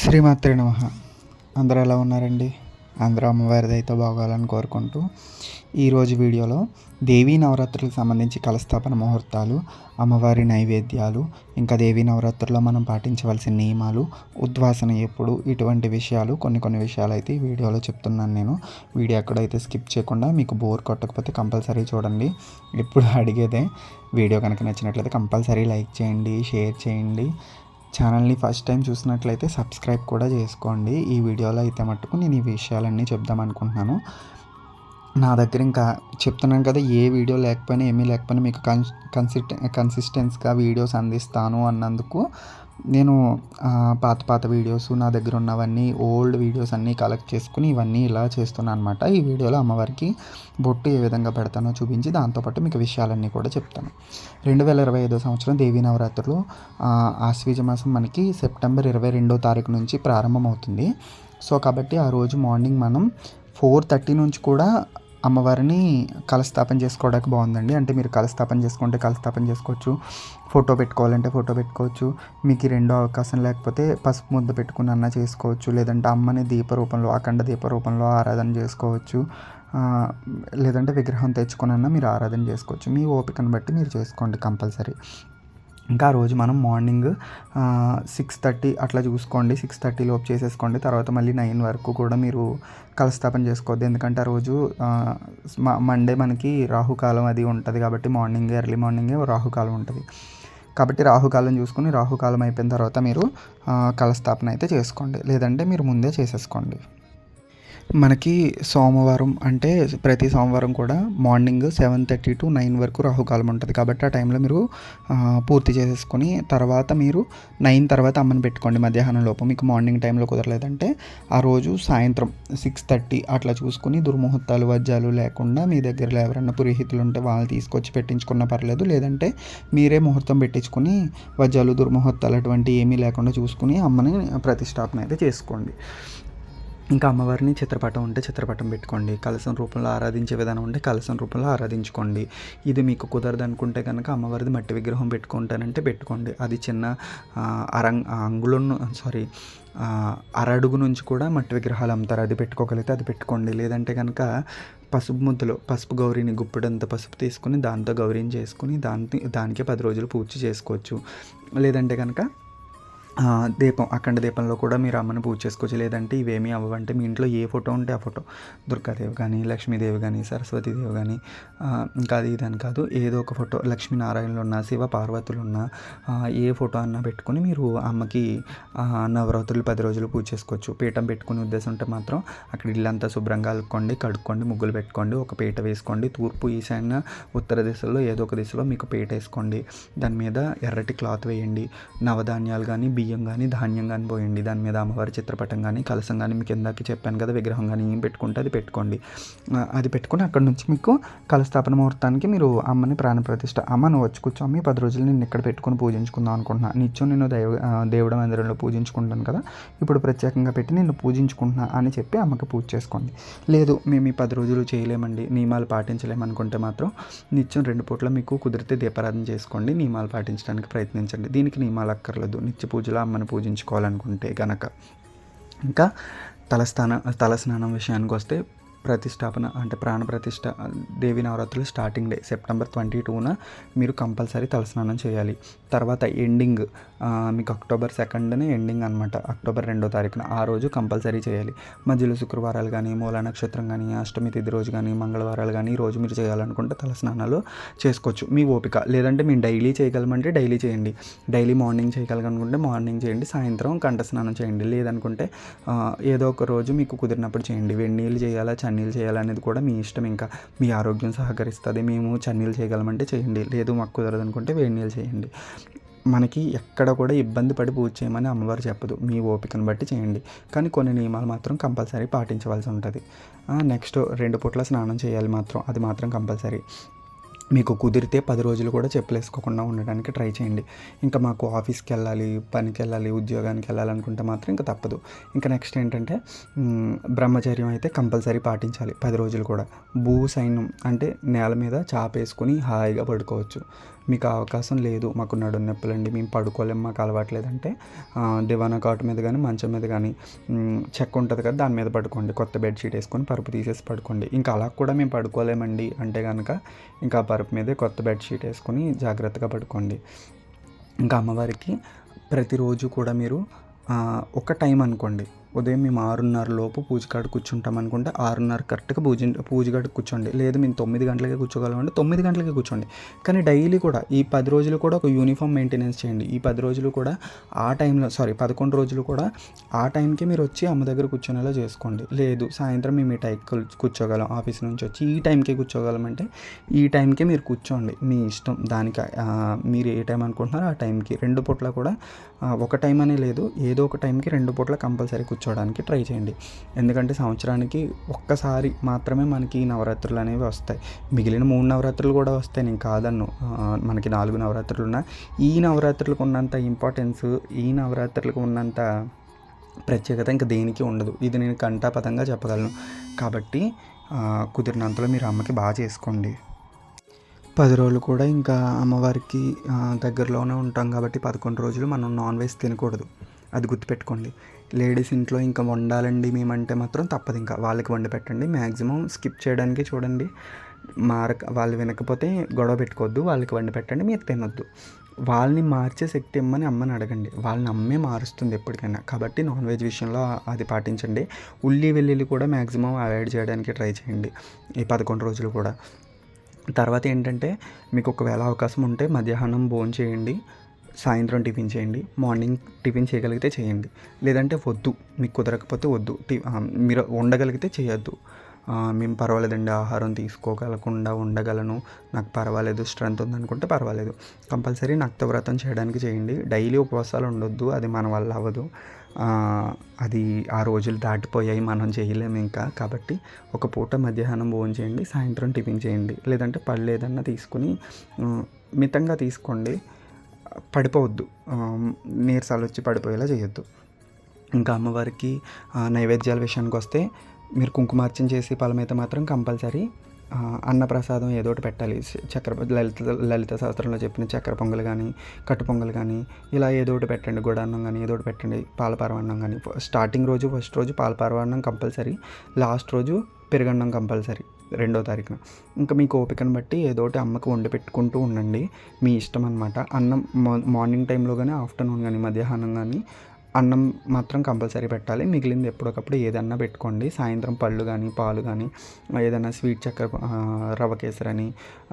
శ్రీమాత్రి నమ. అందరూ ఎలా ఉన్నారండి? అందరూ అమ్మవారిది అయితే బాగోవాలని కోరుకుంటూ ఈరోజు వీడియోలో దేవీ నవరాత్రులకు సంబంధించి కలస్థాపన ముహూర్తాలు అమ్మవారి నైవేద్యాలు ఇంకా దేవీ నవరాత్రుల్లో మనం పాటించవలసిన నియమాలు ఉద్వాసన ఎప్పుడు ఇటువంటి విషయాలు కొన్ని కొన్ని విషయాలు అయితే ఈ వీడియోలో చెప్తున్నాను నేను. వీడియో ఎక్కడైతే స్కిప్ చేయకుండా మీకు బోర్ కొట్టకపోతే కంపల్సరీ చూడండి. ఎప్పుడు అడిగేదే వీడియో కనుక నచ్చినట్లయితే కంపల్సరీ లైక్ చేయండి షేర్ చేయండి. ఛానల్ని ఫస్ట్ టైం చూసినట్లయితే సబ్స్క్రైబ్ కూడా చేసుకోండి. ఈ వీడియోలో అయితే మట్టుకు నేను ఈ విషయాలన్నీ చెప్దాం అనుకుంటున్నాను. నా దగ్గర ఇంకా చెప్తున్నాను కదా ఏ వీడియో లేకపోయినా ఏమీ లేకపోయినా మీకు కన్ కన్సిస్ట్ కన్సిస్టెన్స్గా వీడియోస్ అందిస్తాను అన్నందుకు నేను పాత పాత వీడియోస్ నా దగ్గర ఉన్నవన్నీ ఓల్డ్ వీడియోస్ అన్నీ కలెక్ట్ చేసుకుని ఇవన్నీ ఇలా చేస్తున్నాను అనమాట ఈ వీడియోలో అమ్మవారికి బొట్టు ఏ విధంగా పెడతానో చూపించి దాంతోపాటు మీకు విషయాలన్నీ కూడా చెప్తాను. రెండు వేల ఇరవై ఐదో సంవత్సరం దేవీ నవరాత్రులు ఆశ్వీజ మాసం మనకి సెప్టెంబర్ ఇరవై రెండో తారీఖు నుంచి ప్రారంభమవుతుంది. సో కాబట్టి ఆ రోజు మార్నింగ్ మనం ఫోర్ థర్టీ నుంచి కూడా అమ్మవారిని కలస్థాపన చేసుకోవడానికి బాగుందండి. అంటే మీరు కలస్థాపన చేసుకుంటే కలస్థాపన చేసుకోవచ్చు. ఫోటో పెట్టుకోవాలంటే ఫోటో పెట్టుకోవచ్చు. మీకు రెండో అవకాశం లేకపోతే పసుపు ముద్ద పెట్టుకుని అన్న చేసుకోవచ్చు. లేదంటే అమ్మని దీప రూపంలో అఖండ దీప రూపంలో ఆరాధన చేసుకోవచ్చు. లేదంటే విగ్రహం తెచ్చుకున్న మీరు ఆరాధన చేసుకోవచ్చు. మీ ఓపికను బట్టి మీరు చేసుకోండి కంపల్సరీ. ఇంకా ఆ రోజు మనం మార్నింగ్ సిక్స్ థర్టీ అట్లా చూసుకోండి. సిక్స్ థర్టీ లోపు చేసేసుకోండి. తర్వాత మళ్ళీ నైన్ వరకు కూడా మీరు కలస్థాపన చేసుకోవద్దు. ఎందుకంటే ఆ రోజు మండే మనకి రాహుకాలం అది ఉంటుంది కాబట్టి మార్నింగ్ ఎర్లీ మార్నింగే రాహుకాలం ఉంటుంది. కాబట్టి రాహుకాలం చూసుకుని రాహుకాలం అయిపోయిన తర్వాత మీరు కలస్థాపన అయితే చేసుకోండి. లేదంటే మీరు ముందే చేసేసుకోండి. మనకి సోమవారం అంటే ప్రతి సోమవారం కూడా morning seven thirty to nine వరకు రాహుకాలం ఉంటుంది. కాబట్టి ఆ టైంలో మీరు పూర్తి చేసేసుకొని తర్వాత మీరు నైన్ తర్వాత అమ్మని పెట్టుకోండి మధ్యాహ్నం లోపు. మీకు మార్నింగ్ టైంలో కుదరలేదంటే ఆ రోజు సాయంత్రం సిక్స్ థర్టీ అట్లా చూసుకుని దుర్ముహూర్తాలు వజ్జాలు లేకుండా మీ దగ్గర ఎవరైనా పురోహితులు ఉంటే వాళ్ళు తీసుకొచ్చి పెట్టించుకున్నా పర్లేదు. లేదంటే మీరే ముహూర్తం పెట్టించుకుని వజ్జాలు దుర్ముహూర్తాలు అటువంటి ఏమీ లేకుండా చూసుకుని అమ్మని ప్రతిష్టాపన అయితే చేసుకోండి. ఇంకా అమ్మవారిని చిత్రపటం ఉంటే చిత్రపటం పెట్టుకోండి. కలసం రూపంలో ఆరాధించే విధానం ఉంటే కలసం రూపంలో ఆరాధించుకోండి. ఇది మీకు కుదరదు అనుకుంటే కనుక అమ్మవారిది మట్టి విగ్రహం పెట్టుకుంటానంటే పెట్టుకోండి. అది చిన్న అరంగ్ అంగుళం సారీ అరడుగు నుంచి కూడా మట్టి విగ్రహాలు అమ్ముతారు. అది పెట్టుకోగలిగితే అది పెట్టుకోండి. లేదంటే కనుక పసుపు ముద్దలో పసుపు గౌరీని గుప్పెడంత పసుపు తీసుకుని దాంతో గౌరీని చేసుకుని దానికి దానికే పది రోజులు పూజ చేసుకోవచ్చు. లేదంటే కనుక దీపం అఖండ దీపంలో కూడా మీరు అమ్మని పూజ చేసుకోవచ్చు. లేదంటే ఇవేమీ అవ్వంటే మీ ఇంట్లో ఏ ఫోటో ఉంటే ఆ ఫోటో. దుర్గాదేవి కానీ లక్ష్మీదేవి కానీ సరస్వతీదేవి కానీ ఇంకా అది ఇదని కాదు. ఏదో ఒక ఫోటో లక్ష్మీనారాయణలు ఉన్న శివ పార్వతులు ఉన్న ఏ ఫోటో అన్నా పెట్టుకుని మీరు అమ్మకి నవరాత్రులు పది రోజులు పూజ చేసుకోవచ్చు. పీఠం పెట్టుకునే ఉద్దేశం ఉంటే మాత్రం అక్కడ ఇల్లంతా శుభ్రంగా అలుక్కోండి కడుక్కోండి ముగ్గులు పెట్టుకోండి ఒక పీట వేసుకోండి. తూర్పు ఈశాన్య ఉత్తర దిశలో ఏదో ఒక దిశలో మీకు పీట వేసుకోండి. దాని మీద ఎర్రటి క్లాత్ వేయండి. నవధాన్యాలు కానీ బియ్యం బియ్యం కానీ ధాన్యం కానీ పోయండి. దాని మీద అమ్మవారి చిత్రపటం కానీ కలసం కానీ మీకు ఇందాక చెప్పాను కదా విగ్రహం కానీ ఏం పెట్టుకుంటే అది పెట్టుకోండి. అది పెట్టుకుని అక్కడ నుంచి మీకు కలస్థాపన ముహూర్తానికి మీరు అమ్మని ప్రాణప్రతిష్ఠ అమ్మ నువ్వు వచ్చి కూర్చో పది రోజులు నేను ఇక్కడ పెట్టుకుని పూజించుకుందాం అనుకుంటున్నా. నిత్యం నేను దైవ దేవుడ మందిరంలో పూజించుకుంటాను కదా ఇప్పుడు ప్రత్యేకంగా పెట్టి నేను పూజించుకుంటున్నా అని చెప్పి అమ్మకి పూజ చేసుకోండి. లేదు మేము ఈ పది రోజులు చేయలేమండి నియమాలు పాటించలేమనుకుంటే మాత్రం నిత్యం రెండు పూట్ల మీకు కుదిరితే దీపారాధన చేసుకోండి నియమాలు పాటించడానికి ప్రయత్నించండి. దీనికి నియమాలు అక్కర్లేదు. నిత్య పూజలు అమ్మని పూజించుకోవాలనుకుంటే కనుక ఇంకా తలస్నానం తలస్నానం విషయానికి వస్తే ప్రతిష్టాపన అంటే ప్రాణ ప్రతిష్ట దేవి నవరాత్రులు స్టార్టింగ్ డే సెప్టెంబర్ ట్వంటీ టూన మీరు కంపల్సరీ తలస్నానం చేయాలి. తర్వాత ఎండింగ్ మీకు అక్టోబర్ సెకండ్నే ఎండింగ్ అనమాట అక్టోబర్ రెండో తారీఖున ఆ రోజు కంపల్సరీ చేయాలి. మధ్యలో శుక్రవారాలు కానీ మూలా నక్షత్రం కానీ అష్టమి తిథి రోజు కానీ మంగళవారాలు కానీ ఈ రోజు మీరు చేయాలనుకుంటే తలస్నానాలు చేసుకోవచ్చు. మీ ఓపిక. లేదంటే మేము డైలీ చేయగలమంటే డైలీ చేయండి. డైలీ మార్నింగ్ చేయగలగనుకుంటే మార్నింగ్ చేయండి. సాయంత్రం కంఠస్నానం చేయండి. లేదనుకుంటే ఏదో ఒక రోజు మీకు కుదిరినప్పుడు చేయండి. వెన్నీళ్ళు చేయాలా చన్నీలు చేయాలనేది కూడా మీ ఇష్టం. ఇంకా మీ ఆరోగ్యం సహకరిస్తుంది. మేము చన్నీలు చేయగలమంటే చేయండి. లేదు మాకు కుదరదు అనుకుంటే వేడి నీళ్ళు చేయండి. మనకి ఎక్కడ కూడా ఇబ్బంది పడి పూజ చేయమని అమ్మవారు చెప్పదు. మీ ఓపికను బట్టి చేయండి. కానీ కొన్ని నియమాలు మాత్రం కంపల్సరీ పాటించవలసి ఉంటుంది. నెక్స్ట్ రెండు పూట్ల స్నానం చేయాలి మాత్రం. అది మాత్రం కంపల్సరీ. మీకు కుదిరితే పది రోజులు కూడా చెప్పులు వేసుకోకుండా ఉండడానికి ట్రై చేయండి. ఇంకా మాకు ఆఫీస్కి వెళ్ళాలి పనికి వెళ్ళాలి ఉద్యోగానికి వెళ్ళాలనుకుంటే మాత్రం ఇంకా తప్పదు. ఇంకా నెక్స్ట్ ఏంటంటే బ్రహ్మచర్యం అయితే కంపల్సరీ పాటించాలి పది రోజులు కూడా. భూ సైన్యం అంటే నేల మీద చాపేసుకుని హాయిగా పడుకోవచ్చు. మీకు ఆ అవకాశం లేదు. మాకు నడు నొప్పులండి. మేము పడుకోలేము మాకు అలవాట్లేదంటే ఆ, దివానా కాటు మీద కానీ మంచం మీద కానీ చెక్క ఉంటుంది కదా దాని మీద పడుకోండి. కొత్త బెడ్షీట్ వేసుకొని పరుపు తీసేసి పడుకోండి. ఇంకా అలా కూడా మేము పడుకోలేమండి. అంటే కనుక ఇంకా పరుపు మీదే కొత్త బెడ్షీట్ వేసుకొని జాగ్రత్తగా పడుకోండి. ఇంకా అమ్మవారికి ప్రతిరోజు కూడా మీరు ఒక టైం అనుకోండి. ఉదయం మేము ఆరున్నర లోపు పూజ కాడ కూర్చుంటాం అనుకుంటే ఆరున్నర కరెక్ట్గా పూజ పూజ కాడ కూర్చోండి. లేదు మేము తొమ్మిది గంటలకే కూర్చోగలం అంటే తొమ్మిది గంటలకే కూర్చోండి. కానీ డైలీ కూడా ఈ పది రోజులు కూడా ఒక యూనిఫామ్ మెయింటెనెన్స్ చేయండి. ఈ పది రోజులు కూడా ఆ టైంలో సారీ పదకొండు రోజులు కూడా ఆ టైంకి మీరు వచ్చి అమ్మ దగ్గర కూర్చునేలా చేసుకోండి. లేదు సాయంత్రం మేము ఈ టైం కూర్చోగలం ఆఫీస్ నుంచి వచ్చి ఈ టైంకి కూర్చోగలం అంటే ఈ టైంకే మీరు కూర్చోండి. మీ ఇష్టం దానికి మీరు ఏ టైం అనుకుంటున్నారో ఆ టైంకి. రెండు పూట్ల కూడా ఒక టైం అనే లేదు. ఏదో ఒక టైంకి రెండు పూట్ల కంపల్సరీ కూర్చోవడానికి ట్రై చేయండి. ఎందుకంటే సంవత్సరానికి ఒక్కసారి మాత్రమే మనకి ఈ నవరాత్రులు అనేవి వస్తాయి. మిగిలిన మూడు నవరాత్రులు కూడా వస్తాయి. నేను కాదన్ను. మనకి నాలుగు నవరాత్రులు ఉన్న. ఈ నవరాత్రులకు ఉన్నంత ఇంపార్టెన్స్ ఈ నవరాత్రులకు ఉన్నంత ప్రత్యేకత ఇంకా దేనికి ఉండదు. ఇది నేను కంటాపదంగా చెప్పగలను. కాబట్టి కుదిరినంతలో మీరు అమ్మకి బాగా చేసుకోండి. పది రోజులు కూడా ఇంకా అమ్మవారికి దగ్గరలోనే ఉంటాం కాబట్టి పదకొండు రోజులు మనం నాన్ వెజ్ తినకూడదు. అది గుర్తుపెట్టుకోండి. లేడీస్ ఇంట్లో ఇంకా వండాలండి మేమంటే మాత్రం తప్పదు ఇంకా. వాళ్ళకి వండి పెట్టండి. మ్యాక్సిమం స్కిప్ చేయడానికి చూడండి. మారక వాళ్ళు వినకపోతే గొడవ పెట్టుకోవద్దు. వాళ్ళకి వండి పెట్టండి. మీరు తినొద్దు. వాళ్ళని మార్చే శక్తి ఇమ్మని అమ్మని అడగండి. వాళ్ళని అమ్మే మారుస్తుంది ఎప్పటికైనా. కాబట్టి నాన్ వెజ్ విషయంలో అది పాటించండి. ఉల్లి వెల్లుల్లి కూడా మ్యాక్సిమం అవాయిడ్ చేయడానికి ట్రై చేయండి. ఈ పదకొండు రోజులు కూడా. తర్వాత ఏంటంటే మీకు ఒకవేళ అవకాశం ఉంటే మధ్యాహ్నం భోజనం చేయండి సాయంత్రం టిఫిన్ చేయండి మార్నింగ్ టిఫిన్ చేయగలిగితే చేయండి. లేదంటే వద్దు మీకు కుదరకపోతే వద్దు మీరు ఉండగలిగితే చేయొద్దు. మేము పర్వాలేదండి ఆహారం తీసుకోగలకుండా ఉండగలను నాకు పర్వాలేదు స్ట్రెంత్ ఉందనుకుంటే పర్వాలేదు. కంపల్సరీ నక్తవ్రతం చేయడానికి చేయండి. డైలీ ఉపవాసాలు ఉండొద్దు అది మన వల్ల అవ్వదు. అది ఆ రోజులు దాటిపోయాయి మనం చేయలేము ఇంకా. కాబట్టి ఒక పూట మధ్యాహ్నం భోజనం చేయండి సాయంత్రం టిఫిన్ చేయండి. లేదంటే పళ్ళు ఏదన్నా తీసుకుని మితంగా తీసుకోండి. పడిపోవద్దు. నీరసాలు వచ్చి పడిపోయేలా చేయొద్దు. ఇంకా అమ్మవారికి నైవేద్యాల విషయానికి వస్తే మీరు కుంకుమార్చన చేసి పలమైతే మాత్రం కంపల్సరీ అన్నప్రసాదం ఏదో ఒకటి పెట్టాలి. స- చక్కెర లలిత లలిత శాస్త్రంలో చెప్పిన చక్కెర పొంగలు కానీ కట్టు పొంగల్ కానీ ఇలా ఏదో ఒకటి పెట్టండి. గుడాన్నం కానీ ఏదో ఒకటి పెట్టండి. పాలపరవన్నం కానీ స్టార్టింగ్ రోజు ఫస్ట్ రోజు పాలపరవన్నం కంపల్సరీ. లాస్ట్ రోజు పెరుగన్నం కంపల్సరీ రెండో తారీఖున. ఇంకా మీకు ఓపికను బట్టి ఏదో ఒకటి అమ్మకు వండి పెట్టుకుంటూ ఉండండి. మీ ఇష్టం అనమాట అన్నం మార్నింగ్ టైంలో కానీ ఆఫ్టర్నూన్ కానీ మధ్యాహ్నం కానీ అన్నం మాత్రం కంపల్సరీ పెట్టాలి. మిగిలింది ఎప్పటికప్పుడు ఏదన్నా పెట్టుకోండి. సాయంత్రం పళ్ళు కానీ పాలు కానీ ఏదైనా స్వీట్ చక్కెర రవ కేసరని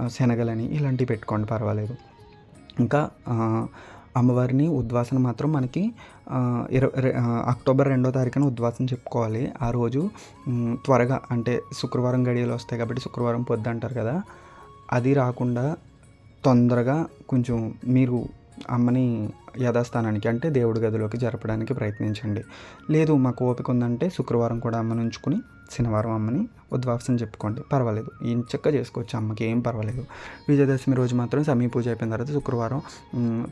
శనగలని ఇలాంటివి పెట్టుకోండి పర్వాలేదు. ఇంకా అమ్మవారిని ఉద్వాసన మాత్రం మనకి ఇరవై అక్టోబర్ రెండో తారీఖున ఉద్వాసన చెప్పుకోవాలి. ఆ రోజు త్వరగా అంటే శుక్రవారం గడియలు వస్తాయి కాబట్టి శుక్రవారం పొద్దు అంటారు కదా అది రాకుండా తొందరగా కొంచెం మీరు అమ్మని యథాస్థానానికి అంటే దేవుడి గదిలోకి జరపడానికి ప్రయత్నించండి. లేదు మాకు ఓపిక ఉందంటే శుక్రవారం కూడా అమ్మని ఉంచుకుని శనివారం అమ్మని ఉద్వాసం చెప్పుకోండి. పర్వాలేదు. ఇంచక్క చేసుకోవచ్చు. అమ్మకి ఏం పర్వాలేదు. విజయదశమి రోజు మాత్రం సమీ పూజ అయిపోయిన తర్వాత శుక్రవారం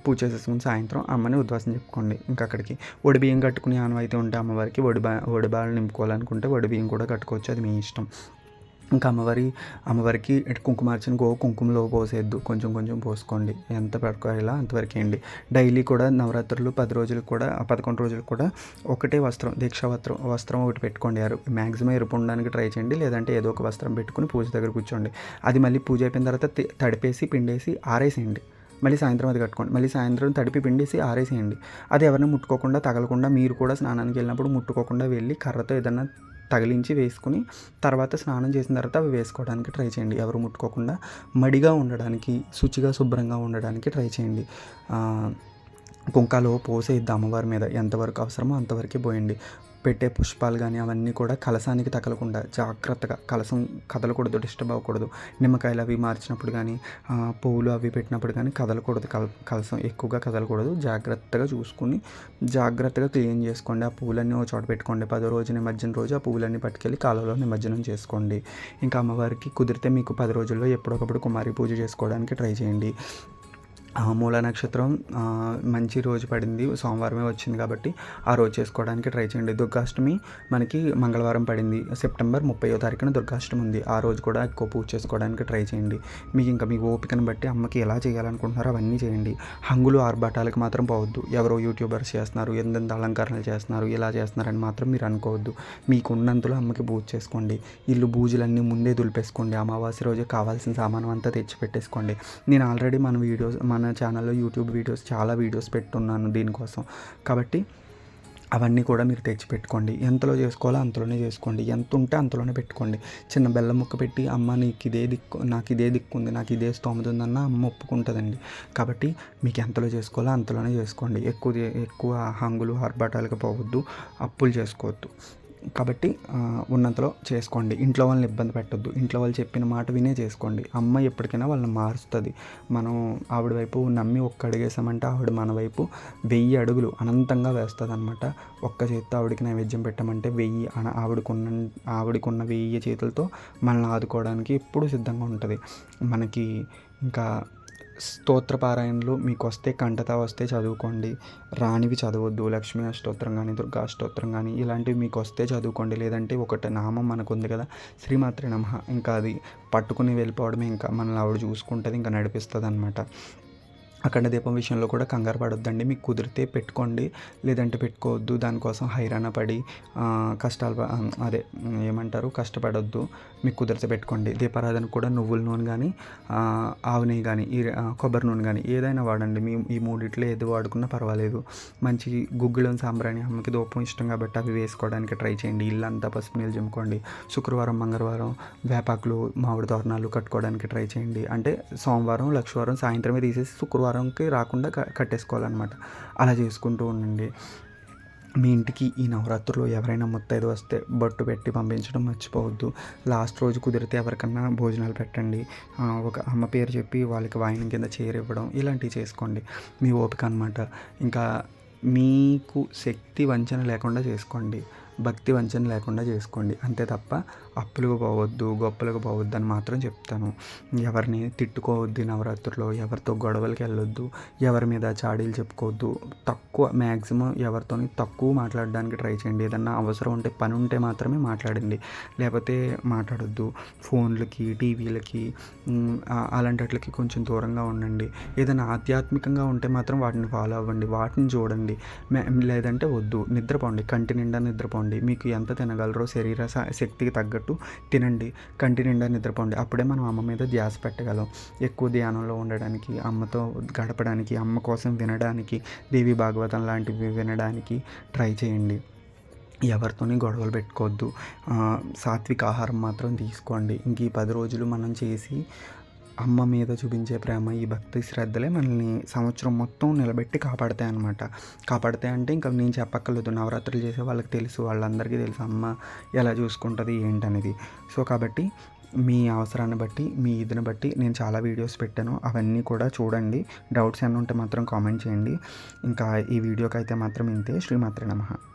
పూజ చేసేసుకుని సాయంత్రం అమ్మని ఉద్వాసం చెప్పుకోండి. ఇంకా అక్కడికి ఒడి బియ్యం కట్టుకునే ఆనవాయితీ ఉంటే అమ్మవారికి ఒడి బా నింపుకోవాలనుకుంటే ఒడి బియ్యం కూడా కట్టుకోవచ్చు. అది మీ ఇష్టం. ఇంకా అమ్మవారి అమ్మవారికి ఇటు కుంకుమార్చన గో కుంకుమలో పోసేద్దు. కొంచెం కొంచెం పోసుకోండి. ఎంత పెట్టుకోవాలో అంతవరకు వేయండి డైలీ కూడా నవరాత్రులు పది రోజులకు కూడా పదకొండు రోజులకు కూడా ఒకటే వస్త్రం దీక్షా వస్త్రం వస్త్రం ఒకటి పెట్టుకోండి యారు మ్యాక్సిమం ఎరుపు ఉండడానికి ట్రై చేయండి. లేదంటే ఏదో ఒక వస్త్రం పెట్టుకుని పూజ దగ్గర కూర్చోండి. అది మళ్ళీ పూజ అయిపోయిన తర్వాత తడిపేసి పిండేసి ఆరేసేయండి. మళ్ళీ సాయంత్రం అది కట్టుకోండి. మళ్ళీ సాయంత్రం తడిపి పిండేసి ఆరేసేయండి. అది ఎవరిని ముట్టుకోకుండా తగలకుండా మీరు కూడా స్నానానికి వెళ్ళినప్పుడు ముట్టుకోకుండా వెళ్ళి కర్రతో ఏదన్నా తగిలించి వేసుకుని తర్వాత స్నానం చేసిన తర్వాత అవి వేసుకోవడానికి ట్రై చేయండి. ఎవరు ముట్టుకోకుండా మడిగా ఉండడానికి శుచిగా శుభ్రంగా ఉండడానికి ట్రై చేయండి. కుంకాలో పోసేద్ది అమ్మవారి మీద. ఎంతవరకు అవసరమో అంతవరకే పోయండి. పెట్టే పుష్పాలు కానీ అవన్నీ కూడా కలసానికి తగలకుండా జాగ్రత్తగా కలసం కదలకూడదు డిస్టర్బ్ అవ్వకూడదు. నిమ్మకాయలు అవి మార్చినప్పుడు కానీ పువ్వులు అవి పెట్టినప్పుడు కానీ కదలకూడదు. కల కలసం ఎక్కువగా కదలకూడదు. జాగ్రత్తగా చూసుకుని జాగ్రత్తగా క్లీన్ చేసుకోండి. ఆ పువ్వులన్నీ ఒక చోట పెట్టుకోండి. పదో రోజు నిమజ్జన రోజు ఆ పువ్వులన్నీ పట్టుకెళ్ళి కాలువలో నిమజ్జనం చేసుకోండి. ఇంకా అమ్మవారికి కుదిరితే మీకు పది రోజుల్లో ఎప్పుడొకప్పుడు కుమారి పూజ చేసుకోవడానికి ట్రై చేయండి. మూల నక్షత్రం మంచి రోజు పడింది. సోమవారమే వచ్చింది కాబట్టి ఆ రోజు చేసుకోవడానికి ట్రై చేయండి. దుర్గాష్టమి మనకి మంగళవారం పడింది. సెప్టెంబర్ ముప్పయో తారీఖున దుర్గాష్టమి ఉంది. ఆ రోజు కూడా ఎక్కువ పూజ చేసుకోవడానికి ట్రై చేయండి. మీకు ఇంకా మీ ఓపికను బట్టి అమ్మకి ఎలా చేయాలనుకుంటున్నారో అవన్నీ చేయండి. హంగులు ఆర్భాటాలకు మాత్రం పోవద్దు. ఎవరో యూట్యూబర్స్ చేస్తున్నారు ఎంతెంత అలంకరణలు చేస్తున్నారు ఇలా చేస్తున్నారని మాత్రం మీరు అనుకోవద్దు. మీకు ఉన్నంతలో అమ్మకి పూజ చేసుకోండి. ఇల్లు బూజులన్నీ ముందే దులిపేసుకోండి. అమావాస్య రోజు కావాల్సిన సామానం అంతా తెచ్చి పెట్టేసుకోండి నేను ఆల్రెడీ మన వీడియోస్ మన ఛానల్లో యూట్యూబ్ వీడియోస్ చాలా వీడియోస్ పెట్టున్నాను దీనికోసం. కాబట్టి అవన్నీ కూడా మీరు తెచ్చి పెట్టుకోండి ఎంతలో చేసుకోవాలో అంతలోనే చేసుకోండి. ఎంత ఉంటే అంతలోనే పెట్టుకోండి. చిన్న బెల్లం ముక్క పెట్టి అమ్మ నీకు ఇదే దిక్కు నాకు ఇదే దిక్కు ఉంది నాకు ఇదే స్తోమత ఉందన్న అమ్మ ఒప్పుకుంటుందండి. కాబట్టి మీకు ఎంతలో చేసుకోవాలో అంతలోనే చేసుకోండి. ఎక్కువ ఎక్కువ హంగులు ఆర్భాటాలకు పోవద్దు. అప్పులు చేసుకోవద్దు. కాబట్టి ఉన్నంతలో చేసుకోండి. ఇంట్లో వాళ్ళని ఇబ్బంది పెట్టొద్దు. ఇంట్లో వాళ్ళు చెప్పిన మాట వినే చేసుకోండి. అమ్మ ఎప్పటికైనా వాళ్ళని మారుస్తుంది. మనం ఆవిడ వైపు నమ్మి ఒక్క అడిగేసామంటే ఆవిడ మన వైపు వెయ్యి అడుగులు అనంతంగా వేస్తుంది అనమాట ఒక్క చేతితో ఆవిడకి నైవేద్యం పెట్టమంటే వెయ్యి అన ఆవిడకున్న ఆవిడకున్న వెయ్యి చేతులతో మనల్ని ఆదుకోవడానికి ఎప్పుడూ సిద్ధంగా ఉంటుంది. మనకి ఇంకా స్తోత్ర పారాయణలు మీకు వస్తే కంటత వస్తే చదువుకోండి. రానివి చదవద్దు లక్ష్మీ అష్టోత్తరం కానీ దుర్గా అష్టోత్తరం కానీ ఇలాంటివి మీకు వస్తే చదువుకోండి. లేదంటే ఒకటి నామం మనకు ఉంది కదా శ్రీమాత్రి నమ. ఇంకా అది పట్టుకుని వెళ్ళిపోవడమే ఇంకా మనల్ని ఆవిడ చూసుకుంటుంది ఇంకా నడిపిస్తుంది అనమాట అఖండ దీపం విషయంలో కూడా కంగారు పడొద్దండి. మీకు కుదిరితే పెట్టుకోండి. లేదంటే పెట్టుకోవద్దు. దానికోసం హైరాణ పడి కష్టాలు అదే ఏమంటారు? కష్టపడొద్దు. మీకు కుదిరితే పెట్టుకోండి. దీపారాధన కూడా నువ్వుల నూనె కానీ ఆవు నెయ్యి కానీ కొబ్బరి నూనె కానీ ఏదైనా వాడండి. మీ ఈ మూడిట్లో ఏది వాడుకున్నా పర్వాలేదు. మంచి గుగ్గిలం సాంబ్రాణి అమ్మకి దూపం ఇష్టం కాబట్టి అవి వేసుకోవడానికి ట్రై చేయండి. ఇల్లంతా పసుపు నీళ్ళు జమ్ముకోండి శుక్రవారం మంగళవారం వేపాకులు మామిడి తోరణాలు కట్టుకోవడానికి ట్రై చేయండి. అంటే సోమవారం లక్షవారం సాయంత్రమే తీసేసి శుక్రవారం వారంకి రాకుండా కట్టేసుకోవాలన్నమాట. అలా చేసుకుంటూ ఉండండి. మీ ఇంటికి ఈ నవరాత్రులు ఎవరైనా ముత్తైదు వస్తే బొట్టు పెట్టి పంపించడం మర్చిపోవద్దు. లాస్ట్ రోజు కుదిరితే ఎవరికన్నా భోజనాలు పెట్టండి. ఒక అమ్మ పేరు చెప్పి వాళ్ళకి వాయినం కింద చేరివ్వడం ఇలాంటివి చేసుకోండి. మీ ఓపిక అనమాట ఇంకా మీకు శక్తి వంచన లేకుండా చేసుకోండి. భక్తి వంచన లేకుండా చేసుకోండి. అంతే తప్ప అప్పులకు పోవద్దు గొప్పలకు పోవద్దు అని మాత్రం చెప్తాను. ఎవరిని తిట్టుకోవద్దు నవరాత్రుల్లో ఎవరితో గొడవలకి వెళ్ళొద్దు ఎవరి మీద చాడీలు చెప్పుకోవద్దు. తక్కువ మ్యాక్సిమం ఎవరితోని తక్కువ మాట్లాడడానికి ట్రై చేయండి. ఏదన్నా అవసరం ఉంటే పని ఉంటే మాత్రమే మాట్లాడండి. లేకపోతే మాట్లాడొద్దు. ఫోన్లకి టీవీలకి అలాంటి వాటికి కొంచెం దూరంగా ఉండండి. ఏదైనా ఆధ్యాత్మికంగా ఉంటే మాత్రం వాటిని ఫాలో అవ్వండి. వాటిని చూడండి. మే- లేదంటే వద్దు. నిద్రపోండి. కంటి నిండా నిద్రపోండి. మీకు ఎంత తినగలరో శరీర శక్తికి తగ్గట్టు తినండి. కంటి నిండా నిద్రపోండి. అప్పుడే మనం అమ్మ మీద ధ్యాస పెట్టగలం. ఎక్కువ ధ్యానంలో ఉండడానికి అమ్మతో గడపడానికి అమ్మ కోసం వినడానికి దేవి భాగవతం లాంటివి వినడానికి ట్రై చేయండి. ఎవరితోని గొడవలు పెట్టుకోవద్దు. సాత్విక ఆహారం మాత్రం తీసుకోండి. ఇంక ఈ పది రోజులు మనం చేసి అమ్మ మీద చూపించే ప్రేమ ఈ భక్తి శ్రద్ధలే మనల్ని సంవత్సరం మొత్తం నిలబెట్టి కాపాడతాయి అన్నమాట. కాపాడతాయి అంటే ఇంకా నేను చెప్పక్కర్లేదు. నవరాత్రులు చేసే వాళ్ళకి తెలుసు వాళ్ళందరికీ తెలుసు అమ్మ ఎలా చూసుకుంటుంది ఏంటనేది. సో కాబట్టి మీ అవసరాన్ని బట్టి మీ ఇదిని బట్టి నేను చాలా వీడియోస్ పెట్టాను. అవన్నీ కూడా చూడండి. డౌట్స్ ఏమైనా ఉంటే మాత్రం కామెంట్ చేయండి. ఇంకా ఈ వీడియోకి అయితే మాత్రం ఇంతే. శ్రీమాత్రే నమః.